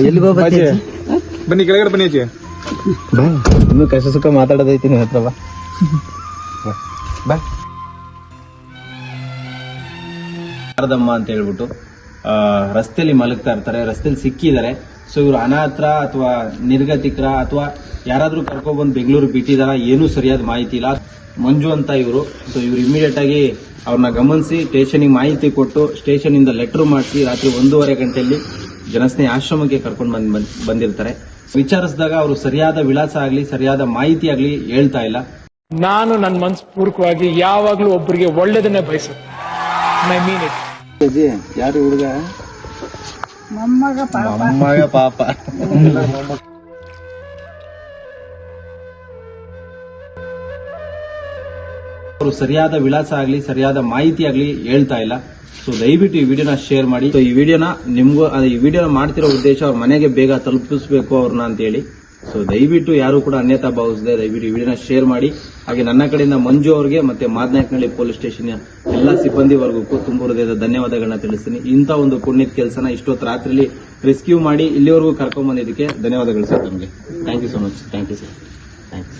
ಎಲ್ಲಿಗೆ ಬನ್ನಿ ಕೆಳಗಡೆ ಬನ್ನಿ ಬಾ ಇನ್ನು ಕಷ್ಟ ಸುಖ ಮಾತಾಡೋದೈತಿ ನಿನ್ನ ಹತ್ರ ಬಾ. ಬಾ ಶಾರದಮ್ಮ ಅಂತ ಹೇಳ್ಬಿಟ್ಟು ಆ, ರಸ್ತೆಯಲ್ಲಿ ಮಲಗ್ತಾ ಇರ್ತಾರೆ ರಸ್ತೆಯಲ್ಲಿ ಸಿಕ್ಕಿದ್ದಾರೆ. ಸೊ ಇವರು ಅನಾಥರ ಅಥವಾ ನಿರ್ಗತಿಕರ ಅಥವಾ ಯಾರಾದ್ರೂ ಕರ್ಕೊಬಂದು ಬೆಂಗಳೂರು ಬಿಟ್ಟಿದಾರ ಏನೂ ಸರಿಯಾದ ಮಾಹಿತಿ ಇಲ್ಲ. ಮಂಜು ಅಂತ ಇವರು. ಸೊ ಇವ್ರು ಇಮಿಡಿಯೇಟ್ ಆಗಿ ಅವ್ರನ್ನ ಗಮನಿಸಿ ಸ್ಟೇಷನ್ಗೆ ಮಾಹಿತಿ ಕೊಟ್ಟು ಸ್ಟೇಷನ್ ಇಂದ ಲೆಟರ್ ಮಾಡಿಸಿ ರಾತ್ರಿ ಒಂದೂವರೆ ಗಂಟೆಯಲ್ಲಿ ಜನಸ್ನೇಹಿ ಆಶ್ರಮಕ್ಕೆ ಕರ್ಕೊಂಡು ಬಂದ್ ಬಂದ್- ಬಂದಿರ್ತಾರೆ. ವಿಚಾರಿಸಿದಾಗ ಅವರು ಸರಿಯಾದ ವಿಳಾಸ ಆಗ್ಲಿ ಸರಿಯಾದ ಮಾಹಿತಿ ಆಗ್ಲಿ ಹೇಳ್ತಾ ಇಲ್ಲ. ನಾನು ನನ್ನ ಮನಸ್ಪೂರ್ವಕವಾಗಿ ಯಾವಾಗಲೂ ಒಬ್ಬರಿಗೆ ಒಳ್ಳೇದನ್ನೇ ಬಯಸುತ್ತೆ. ಐ ಮೀನ್ ಇಟ್ ಯಾರು ಹುಡುಗ? ಮೊಮ್ಮಗ ಪಾಪ. ಅವರು ಸರಿಯಾದ ವಿಳಾಸ ಆಗಲಿ, ಸರಿಯಾದ ಮಾಹಿತಿ ಆಗಲಿ ಹೇಳ್ತಾ ಇಲ್ಲ. ಸೊ ದಯವಿಟ್ಟು ಈ ವಿಡಿಯೋನ ಶೇರ್ ಮಾಡಿ. ಸೊ ಈ ವಿಡಿಯೋನ ನಿಮ್ಗೂ ಈ ವಿಡಿಯೋನ ಮಾಡ್ತಿರೋ ಉದ್ದೇಶ ಅವ್ರ ಮನೆಗೆ ಬೇಗ ತಲುಪಿಸ್ಬೇಕು ಅವ್ರನ್ನ ಅಂತ ಹೇಳಿ ಸೊ ದಯವಿಟ್ಟು ಯಾರು ಕೂಡ ಅನ್ಯತಾ ಭಾವಿಸದೆ, ದಯವಿಟ್ಟು ಈ ವಿಡಿಯೋನ ಶೇರ್ ಮಾಡಿ. ಹಾಗೆ ನನ್ನ ಕಡೆಯಿಂದ ಮಂಜು ಅವರಿಗೆ ಮತ್ತೆ ಮಾದನಾಯಕನಹಳ್ಳಿ ಪೊಲೀಸ್ ಸ್ಟೇಷನ್ ಎಲ್ಲ ಸಿಬ್ಬಂದಿ ವರ್ಗಕ್ಕೂ ತುಂಬ ಹೃದಯದ ಧನ್ಯವಾದಗಳನ್ನ ತಿಳಿಸ್ತೀನಿ. ಇಂಥ ಒಂದು ಪುಣ್ಯದ ಕೆಲಸನ ಇಷ್ಟೊತ್ತು ರಾತ್ರಿಲಿ ರೆಸ್ಕ್ಯೂ ಮಾಡಿ ಇಲ್ಲಿವರೆಗೂ ಕರ್ಕೊಂಡ್ ಬಂದಿದ್ದಕ್ಕೆ ಧನ್ಯವಾದಗಳು ಸರ್ ನಮಗೆ. Thank you so much thank you sir thanks